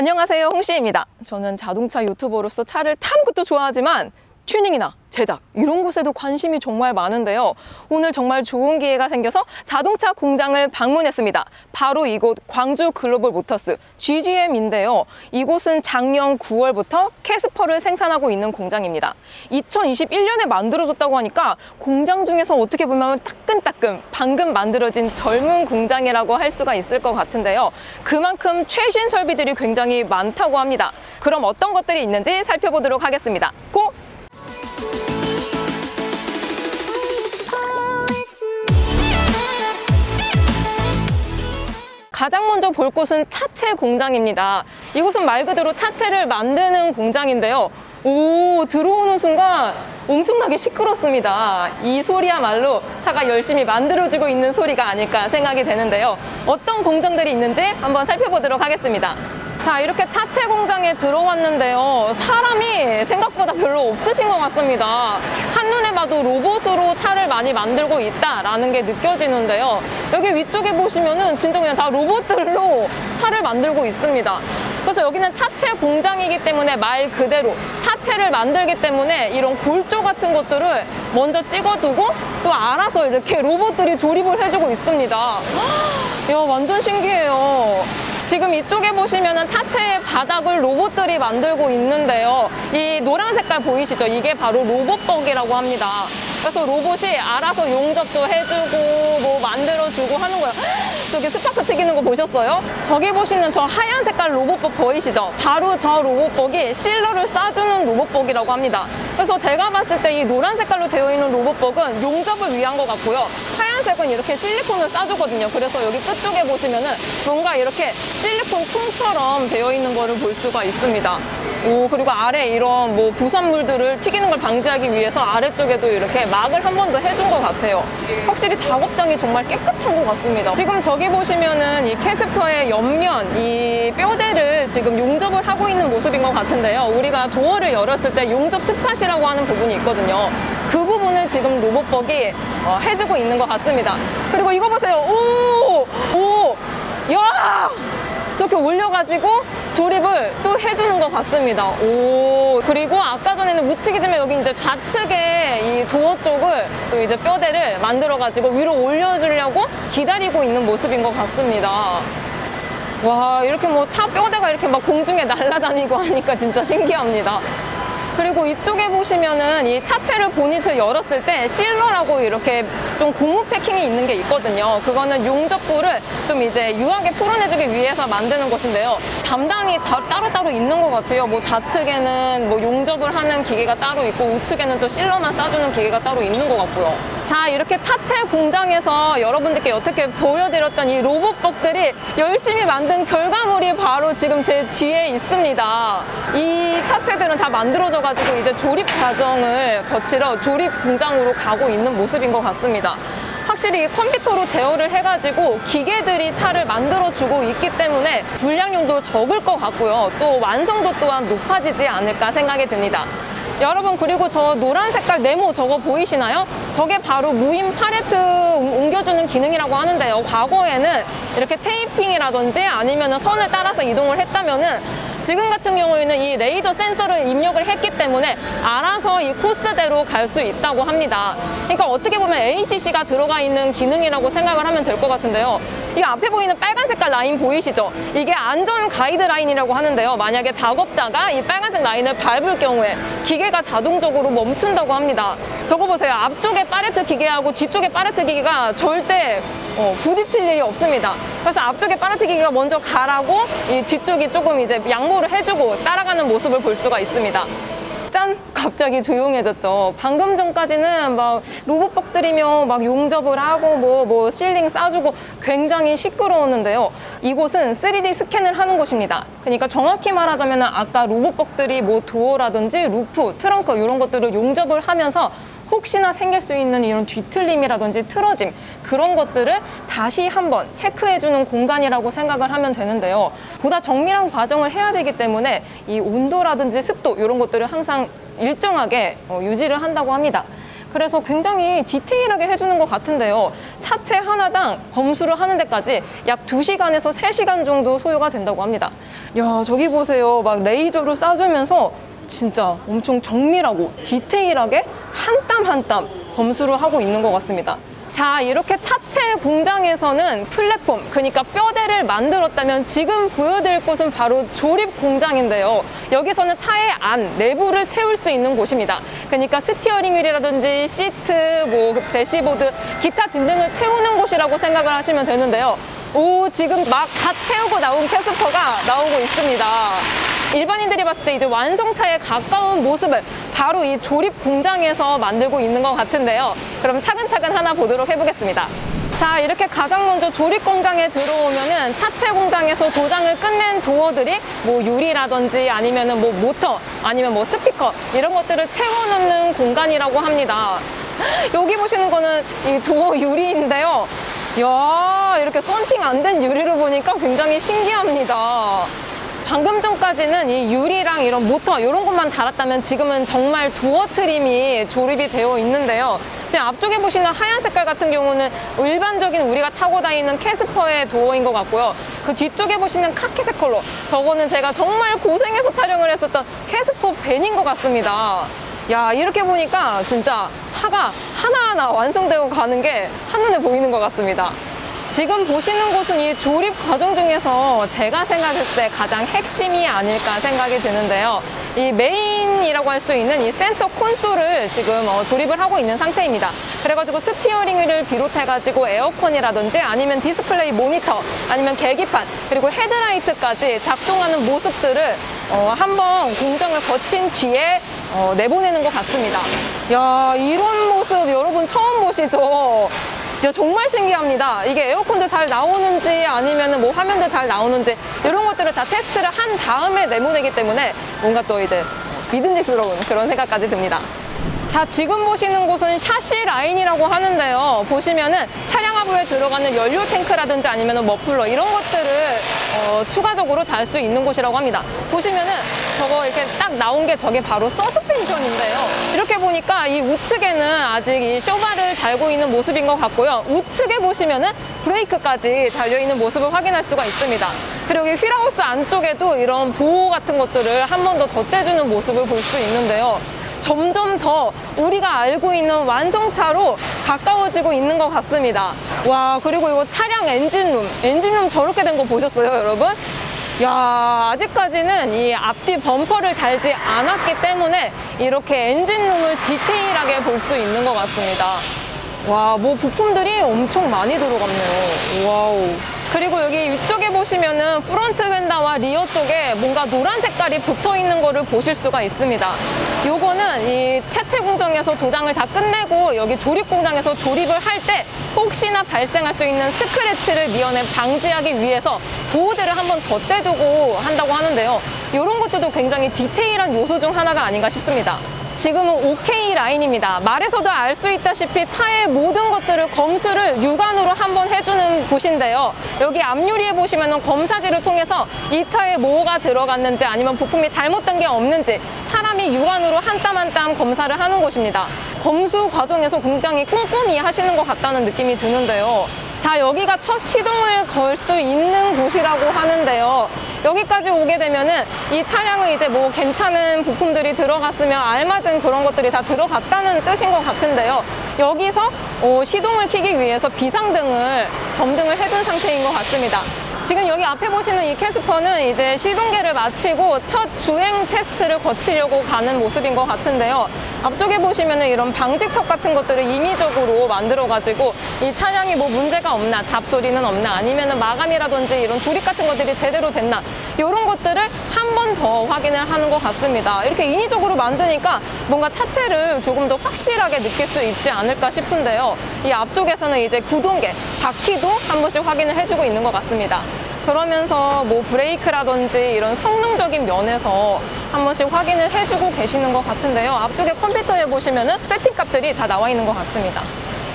안녕하세요 홍씨입니다. 저는 자동차 유튜버로서 차를 타는 것도 좋아하지만 튜닝이나 제작 이런 곳에도 관심이 정말 많은데요. 오늘 정말 좋은 기회가 생겨서 자동차 공장을 방문했습니다. 바로 이곳 광주 글로벌 모터스 GGM인데요. 이곳은 작년 9월부터 캐스퍼를 생산하고 있는 공장입니다. 2021년에 만들어졌다고 하니까 공장 중에서 어떻게 보면 따끈따끈 방금 만들어진 젊은 공장이라고 할 수가 있을 것 같은데요. 그만큼 최신 설비들이 굉장히 많다고 합니다. 그럼 어떤 것들이 있는지 살펴보도록 하겠습니다. 고! 가장 먼저 볼 곳은 차체 공장입니다. 이곳은 말 그대로 차체를 만드는 공장인데요. 오, 들어오는 순간 엄청나게 시끄럽습니다. 이 소리야말로 차가 열심히 만들어지고 있는 소리가 아닐까 생각이 되는데요. 어떤 공장들이 있는지 한번 살펴보도록 하겠습니다. 자, 이렇게 차체 공장에 들어왔는데요. 사람이 생각보다 별로 없으신 것 같습니다. 한눈에 봐도 로봇으로 차를 많이 만들고 있다라는 게 느껴지는데요. 여기 위쪽에 보시면은 진짜 그냥 다 로봇들로 차를 만들고 있습니다. 그래서 여기는 차체 공장이기 때문에 말 그대로 차체를 만들기 때문에 이런 골조 같은 것들을 먼저 찍어두고 또 알아서 이렇게 로봇들이 조립을 해주고 있습니다. 야, 완전 신기해요. 지금 이쪽에 보시면은 차체의 바닥을 로봇들이 만들고 있는데요. 이 노란 색깔 보이시죠? 이게 바로 로봇벅이라고 합니다. 그래서 로봇이 알아서 용접도 해주고 뭐 만들어주고 하는 거예요. 저기 스파크 튀기는 거 보셨어요? 저기 보시는 저 하얀 색깔 로봇벅 보이시죠? 바로 저 로봇벅이 실러를 쏴주는 로봇벅이라고 합니다. 그래서 제가 봤을 때 이 노란 색깔로 되어 있는 로봇벅은 용접을 위한 것 같고요. 하얀색은 이렇게 실리콘을 쏴주거든요. 그래서 여기 끝쪽에 보시면은 뭔가 이렇게 실리콘 통처럼 되어 있는 거를 볼 수가 있습니다. 오, 그리고 아래 이런 뭐 부산물들을 튀기는 걸 방지하기 위해서 아래쪽에도 이렇게 막을 한 번 더 해준 것 같아요. 확실히 작업장이 정말 깨끗한 것 같습니다. 지금 저기 보시면은 이 캐스퍼의 옆면, 이 뼈대를 지금 용접을 하고 있는 모습인 것 같은데요. 우리가 도어를 열었을 때 용접 스팟이라고 하는 부분이 있거든요. 그 부분을 지금 로봇벅이 어, 해주고 있는 것 같습니다. 그리고 이거 보세요. 오! 오! 야! 저렇게 올려가지고 조립을 또 해주는 것 같습니다. 오. 그리고 아까 전에는 우측이 지만 여기 이제 좌측에 이 도어 쪽을 또 이제 뼈대를 만들어가지고 위로 올려주려고 기다리고 있는 모습인 것 같습니다. 와, 이렇게 뭐 차 뼈대가 이렇게 막 공중에 날아다니고 하니까 진짜 신기합니다. 그리고 이쪽에 보시면은 이 차체를 보닛을 열었을 때 실러라고 이렇게 좀 고무 패킹이 있는 게 있거든요. 그거는 용접부를 좀 이제 유하게 풀어내주기 위해서 만드는 것인데요. 담당이 다 따로따로 있는 것 같아요. 뭐 좌측에는 뭐 용접을 하는 기계가 따로 있고 우측에는 또 실러만 쏴주는 기계가 따로 있는 것 같고요. 자, 이렇게 차체 공장에서 여러분들께 어떻게 보여드렸던 이 로봇복들이 열심히 만든 결과물이 바로 지금 제 뒤에 있습니다. 이 차체들은 다 만들어져 가지고 이제 조립 과정을 거치러 조립 공장으로 가고 있는 모습인 것 같습니다. 확실히 컴퓨터로 제어를 해가지고 기계들이 차를 만들어주고 있기 때문에 불량률도 적을 것 같고요. 또 완성도 또한 높아지지 않을까 생각이 듭니다. 여러분 그리고 저 노란 색깔 네모 저거 보이시나요? 저게 바로 무인 팔레트 옮겨주는 기능이라고 하는데요. 과거에는 이렇게 테이핑이라든지 아니면 선을 따라서 이동을 했다면은 지금 같은 경우에는 이 레이더 센서를 입력을 했기 때문에 알아서 이 코스대로 갈 수 있다고 합니다. 그러니까 어떻게 보면 ACC가 들어가 있는 기능이라고 생각을 하면 될 것 같은데요. 이 앞에 보이는 빨간 색깔 라인 보이시죠? 이게 안전 가이드 라인이라고 하는데요. 만약에 작업자가 이 빨간색 라인을 밟을 경우에 기계가 자동적으로 멈춘다고 합니다. 저거 보세요. 앞쪽에 파레트 기계하고 뒤쪽에 파레트 기계가 절대 어, 부딪힐 일이 없습니다. 그래서 앞쪽에 파레트 기계가 먼저 가라고 이 뒤쪽이 조금 이제 양 보를 해주고 따라가는 모습을 볼 수가 있습니다. 짠! 갑자기 조용해졌죠. 방금 전까지는 막 로봇벅들이며 막 용접을 하고 뭐, 뭐 실링 싸주고 굉장히 시끄러웠는데요. 이곳은 3D 스캔을 하는 곳입니다. 그러니까 정확히 말하자면 아까 로봇벅들이 뭐 도어라든지 루프, 트렁크 이런 것들을 용접을 하면서 혹시나 생길 수 있는 이런 뒤틀림이라든지 틀어짐 그런 것들을 다시 한번 체크해주는 공간이라고 생각을 하면 되는데요. 보다 정밀한 과정을 해야 되기 때문에 이 온도라든지 습도 이런 것들을 항상 일정하게 어, 유지를 한다고 합니다. 그래서 굉장히 디테일하게 해주는 것 같은데요. 차체 하나당 검수를 하는 데까지 약 2시간에서 3시간 정도 소요가 된다고 합니다. 야, 저기 보세요. 막 레이저로 쏴주면서 진짜 엄청 정밀하고 디테일하게 한 땀 한 땀 검수를 하고 있는 것 같습니다. 자, 이렇게 차체 공장에서는 플랫폼, 그러니까 뼈대를 만들었다면 지금 보여드릴 곳은 바로 조립 공장인데요. 여기서는 차의 안, 내부를 채울 수 있는 곳입니다. 그러니까 스티어링 휠이라든지 시트, 뭐 대시보드, 기타 등등을 채우는 곳이라고 생각을 하시면 되는데요. 오, 지금 막갓 채우고 나온 캐스퍼가 나오고 있습니다. 일반인들이 봤을 때 이제 완성차에 가까운 모습을 바로 이 조립 공장에서 만들고 있는 것 같은데요. 그럼 차근차근 하나 보도록 해보겠습니다. 자, 이렇게 가장 먼저 조립 공장에 들어오면은 차체 공장에서 도장을 끝낸 도어들이 뭐 유리라든지 아니면은 뭐 모터 아니면 뭐 스피커 이런 것들을 채워넣는 공간이라고 합니다. 여기 보시는 거는 이 도어 유리인데요. 야 이렇게 썬팅 안 된 유리를 보니까 굉장히 신기합니다. 방금 전까지는 이 유리랑 이런 모터 이런 것만 달았다면 지금은 정말 도어 트림이 조립이 되어 있는데요. 지금 앞쪽에 보시는 하얀 색깔 같은 경우는 일반적인 우리가 타고 다니는 캐스퍼의 도어인 것 같고요. 그 뒤쪽에 보시는 카키색 컬러 저거는 제가 정말 고생해서 촬영을 했었던 캐스퍼 벤인 것 같습니다. 야 이렇게 보니까 진짜 차가 하나하나 완성되어 가는 게 한눈에 보이는 것 같습니다. 지금 보시는 곳은 이 조립 과정 중에서 제가 생각했을 때 가장 핵심이 아닐까 생각이 드는데요. 이 메인이라고 할 수 있는 이 센터 콘솔을 지금 어, 조립을 하고 있는 상태입니다. 그래가지고 스티어링 휠을 비롯해가지고 에어컨이라든지 아니면 디스플레이 모니터 아니면 계기판 그리고 헤드라이트까지 작동하는 모습들을 어, 한번 공정을 거친 뒤에 어, 내보내는 것 같습니다. 야 이런 모습 여러분 처음 보시죠? 야, 정말 신기합니다. 이게 에어컨도 잘 나오는지 아니면 뭐 화면도 잘 나오는지 이런 것들을 다 테스트를 한 다음에 내보내기 때문에 뭔가 또 이제 믿음직스러운 그런 생각까지 듭니다. 자, 지금 보시는 곳은 샤시 라인이라고 하는데요. 보시면은 차량 하부에 들어가는 연료 탱크라든지 아니면 머플러 이런 것들을 어, 추가적으로 달 수 있는 곳이라고 합니다. 보시면은 저거 이렇게 딱 나온 게 저게 바로 서스펜션인데요. 이렇게 보니까 이 우측에는 아직 이 쇼바를 달고 있는 모습인 것 같고요. 우측에 보시면은 브레이크까지 달려있는 모습을 확인할 수가 있습니다. 그리고 이 휠하우스 안쪽에도 이런 보호 같은 것들을 한 번 더 덧대주는 모습을 볼 수 있는데요. 점점 더 우리가 알고 있는 완성차로 가까워지고 있는 것 같습니다. 와, 그리고 이거 차량 엔진룸. 엔진룸 저렇게 된 거 보셨어요, 여러분? 야, 아직까지는 이 앞뒤 범퍼를 달지 않았기 때문에 이렇게 엔진룸을 디테일하게 볼 수 있는 것 같습니다. 와, 뭐 부품들이 엄청 많이 들어갔네요. 와우. 그리고 여기 위쪽에 보시면은 프론트 휀다와 리어 쪽에 뭔가 노란 색깔이 붙어 있는 거를 보실 수가 있습니다. 요거는 이 차체 공정에서 도장을 다 끝내고 여기 조립 공장에서 조립을 할 때 혹시나 발생할 수 있는 스크래치를 미연에 방지하기 위해서 보호대를 한번 덧대두고 한다고 하는데요. 이런 것들도 굉장히 디테일한 요소 중 하나가 아닌가 싶습니다. 지금은 OK 라인입니다. 말에서도 알 수 있다시피 차의 모든 것들을 검수를 육안으로 한번 해주는 곳인데요. 여기 앞유리에 보시면 검사지를 통해서 이 차에 뭐가 들어갔는지 아니면 부품이 잘못된 게 없는지 사람이 육안으로 한 땀 한 땀 검사를 하는 곳입니다. 검수 과정에서 굉장히 꼼꼼히 하시는 것 같다는 느낌이 드는데요. 자, 여기가 첫 시동을 걸 수 있는 곳이라고 하는데요. 여기까지 오게 되면은 이 차량은 이제 뭐 괜찮은 부품들이 들어갔으면 알맞은 그런 것들이 다 들어갔다는 뜻인 것 같은데요. 여기서 어, 시동을 켜기 위해서 비상등을 점등을 해둔 상태인 것 같습니다. 지금 여기 앞에 보시는 이 캐스퍼는 이제 시동계를 마치고 첫 주행 테스트를 거치려고 가는 모습인 것 같은데요. 앞쪽에 보시면은 이런 방지턱 같은 것들을 임의적으로 만들어가지고 이 차량이 뭐 문제가 없나, 잡소리는 없나, 아니면은 마감이라든지 이런 조립 같은 것들이 제대로 됐나, 이런 것들을 한 번 더 확인을 하는 것 같습니다. 이렇게 인위적으로 만드니까 뭔가 차체를 조금 더 확실하게 느낄 수 있지 않을까 싶은데요. 이 앞쪽에서는 이제 구동계, 바퀴도 한 번씩 확인을 해주고 있는 것 같습니다. 그러면서 뭐 브레이크라든지 이런 성능적인 면에서 한 번씩 확인을 해주고 계시는 것 같은데요. 앞쪽에 컴퓨터에 보시면은 세팅 값들이 다 나와 있는 것 같습니다.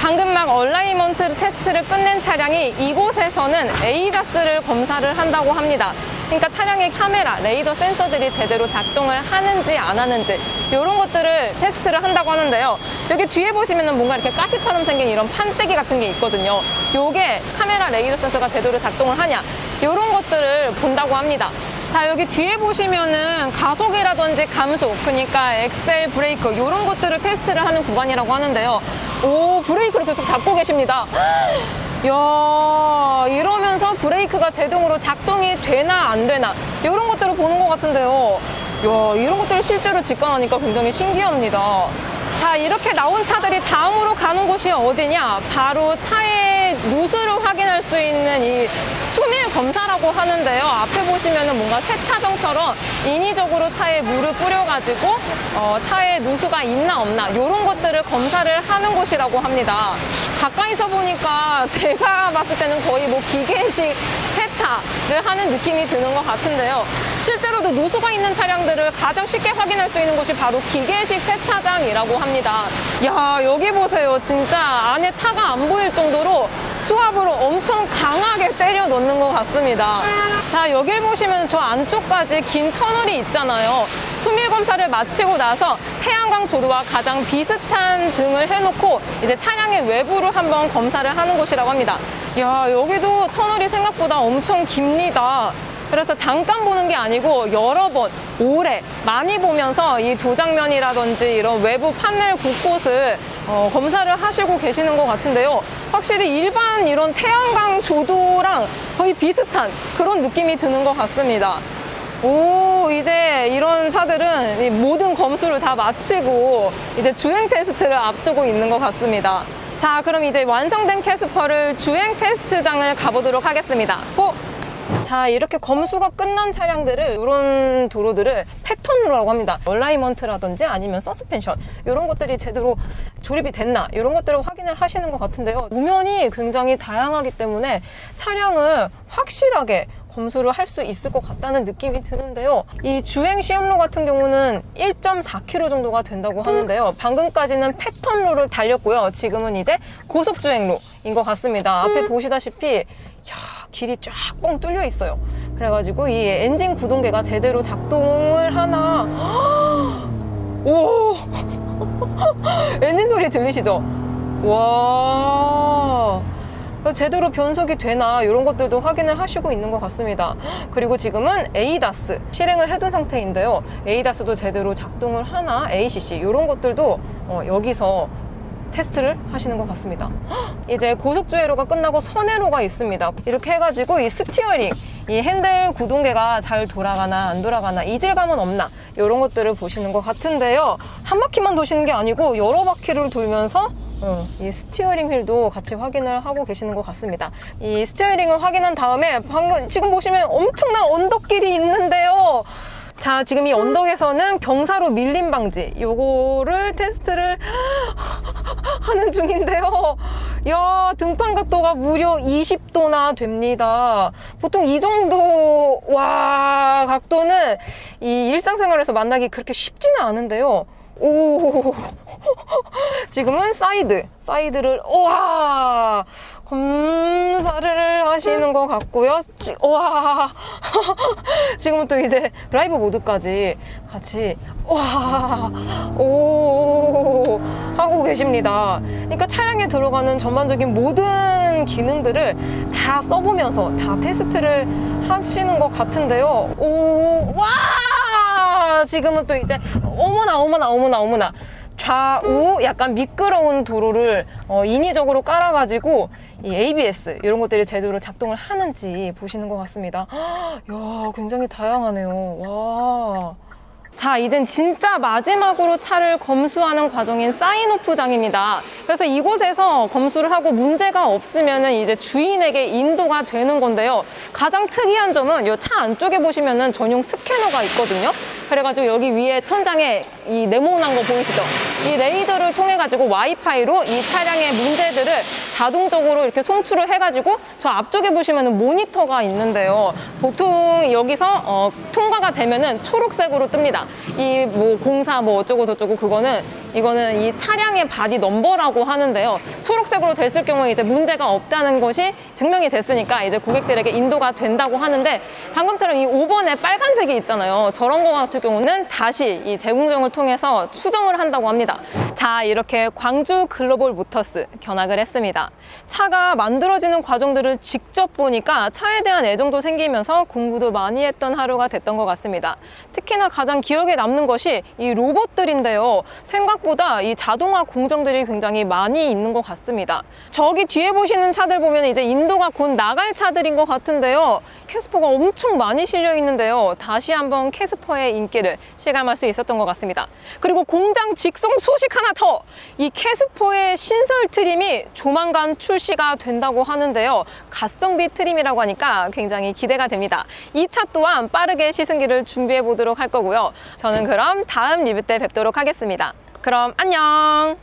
방금 막 얼라이먼트 테스트를 끝낸 차량이 이곳에서는 에이다스를 검사를 한다고 합니다. 그러니까 차량의 카메라, 레이더 센서들이 제대로 작동을 하는지 안 하는지 이런 것들을 테스트를 한다고 하는데요. 여기 뒤에 보시면은 뭔가 이렇게 가시처럼 생긴 이런 판때기 같은 게 있거든요. 요게 카메라, 레이더 센서가 제대로 작동을 하냐 이런 것들을 본다고 합니다. 자 여기 뒤에 보시면은 가속이라든지 감속 그러니까 엑셀 브레이크 이런 것들을 테스트를 하는 구간이라고 하는데요 오 브레이크를 계속 잡고 계십니다 야 이러면서 브레이크가 제동으로 작동이 되나 안 되나 이런 것들을 보는 것 같은데요. 야 이런 것들을 실제로 직관하니까 굉장히 신기합니다 자 이렇게 나온 차들이 다음으로 가는 곳이 어디냐? 바로 차의 누수를 확인할 수 있는 이 수밀 검사라고 하는데요. 앞에 보시면은 뭔가 세차정처럼 인위적으로 차에 물을 뿌려가지고 어, 차에 누수가 있나 없나 이런 것들을 검사를 하는 곳이라고 합니다. 가까이서 보니까 제가 봤을 때는 거의 뭐 기계식 세차를 하는 느낌이 드는 것 같은데요 실제로도 누수가 있는 차량들을 가장 쉽게 확인할 수 있는 곳이 바로 기계식 세차장이라고 합니다. 야, 여기 보세요. 진짜 안에 차가 안 보일 정도로 수압으로 엄청 강하게 때려 넣는 것 같습니다. 자, 여길 보시면 저 안쪽까지 긴 터널이 있잖아요. 수밀 검사를 마치고 나서 태양광 조도와 가장 비슷한 등을 해놓고 이제 차량의 외부를 한번 검사를 하는 곳이라고 합니다. 야, 여기도 터널이 생각보다 엄청 깁니다. 그래서 잠깐 보는 게 아니고 여러 번, 오래, 많이 보면서 이 도장면이라든지 이런 외부 판넬 곳곳을 어, 검사를 하시고 계시는 것 같은데요. 확실히 일반 이런 태양광 조도랑 거의 비슷한 그런 느낌이 드는 것 같습니다. 오, 이제 이런 차들은 이 모든 검수를 다 마치고 이제 주행 테스트를 앞두고 있는 것 같습니다. 자, 그럼 이제 완성된 캐스퍼를 주행 테스트장을 가보도록 하겠습니다. 고! 자 이렇게 검수가 끝난 차량들을 이런 도로들을 패턴으로라고 합니다 얼라이먼트라든지 아니면 서스펜션 이런 것들이 제대로 조립이 됐나 이런 것들을 확인을 하시는 것 같은데요 우면이 굉장히 다양하기 때문에 차량을 확실하게 검수를 할 수 있을 것 같다는 느낌이 드는데요. 이 주행 시험로 같은 경우는 1.4km 정도가 된다고 하는데요. 방금까지는 패턴로를 달렸고요. 지금은 이제 고속 주행로인 것 같습니다. 앞에 보시다시피 야, 길이 쫙 뻥 뚫려 있어요. 그래가지고 이 엔진 구동계가 제대로 작동을 하나. 오! 엔진 소리 들리시죠? 와. 제대로 변속이 되나 이런 것들도 확인을 하시고 있는 것 같습니다. 그리고 지금은 에이다스 실행을 해둔 상태인데요. 에이다스도 제대로 작동을 하나 ACC 이런 것들도 어, 여기서 테스트를 하시는 것 같습니다. 이제 고속주행로가 끝나고 선회로가 있습니다. 이렇게 해가지고 이 스티어링, 이 핸들 구동계가 잘 돌아가나 안 돌아가나 이질감은 없나 이런 것들을 보시는 것 같은데요. 한 바퀴만 도시는 게 아니고 여러 바퀴를 돌면서 어, 이 스티어링 휠도 같이 확인을 하고 계시는 것 같습니다. 이 스티어링을 확인한 다음에 방금 지금 보시면 엄청난 언덕길이 있는데요. 자, 지금 이 언덕에서는 경사로 밀림 방지 요거를 테스트를 하는 중인데요. 야, 등판 각도가 무려 20도나 됩니다. 보통 이 정도 와 각도는 이 일상생활에서 만나기 그렇게 쉽지는 않은데요. 오. 지금은 사이드 사이드를 와 검사를 하시는 것 같고요. 지, 와. 지금은 또 이제 드라이브 모드까지 같이 와오. 하고 계십니다. 그러니까 차량에 들어가는 전반적인 모든 기능들을 다 써보면서 다 테스트를 하시는 것 같은데요. 오와 지금은 또 이제 어머나 어머나 어머나 어머나 좌우 약간 미끄러운 도로를 어, 인위적으로 깔아가지고 이 ABS 이런 것들이 제대로 작동을 하는지 보시는 것 같습니다. 야 굉장히 다양하네요. 와. 자, 이젠 진짜 마지막으로 차를 검수하는 과정인 사인오프장입니다. 그래서 이곳에서 검수를 하고 문제가 없으면은 이제 주인에게 인도가 되는 건데요. 가장 특이한 점은 이 차 안쪽에 보시면은 전용 스캐너가 있거든요. 그래가지고 여기 위에 천장에 이 네모난 거 보이시죠? 이 레이더를 통해 가지고 와이파이로 이 차량의 문제들을 자동적으로 이렇게 송출을 해가지고 저 앞쪽에 보시면은 모니터가 있는데요. 보통 여기서 어, 통과가 되면은 초록색으로 뜹니다. 이 뭐 공사 뭐 어쩌고 저쩌고 그거는 이거는 이 차량의 바디 넘버라고 하는데요. 초록색으로 됐을 경우에 이제 문제가 없다는 것이 증명이 됐으니까 이제 고객들에게 인도가 된다고 하는데 방금처럼 이 5번에 빨간색이 있잖아요. 저런 거 같은 경우는 다시 이 재공정을 통해서 수정을 한다고 합니다. 자, 이렇게 광주 글로벌 모터스 견학을 했습니다. 차가 만들어지는 과정들을 직접 보니까 차에 대한 애정도 생기면서 공부도 많이 했던 하루가 됐던 것 같습니다. 특히나 가장 기억에 남는 것이 이 로봇들인데요. 생각보다 이 자동화 공정들이 굉장히 많이 있는 것 같습니다. 저기 뒤에 보시는 차들 보면 이제 인도가 곧 나갈 차들인 것 같은데요. 캐스퍼가 엄청 많이 실려 있는데요. 다시 한번 캐스퍼의 인기를 실감할 수 있었던 것 같습니다. 그리고 공장 직송 소식 하나 더! 이 캐스퍼의 신설 트림이 조만간 출시가 된다고 하는데요. 가성비 트림이라고 하니까 굉장히 기대가 됩니다. 이 차 또한 빠르게 시승기를 준비해 보도록 할 거고요. 저는 그럼 다음 리뷰 때 뵙도록 하겠습니다. 그럼 안녕!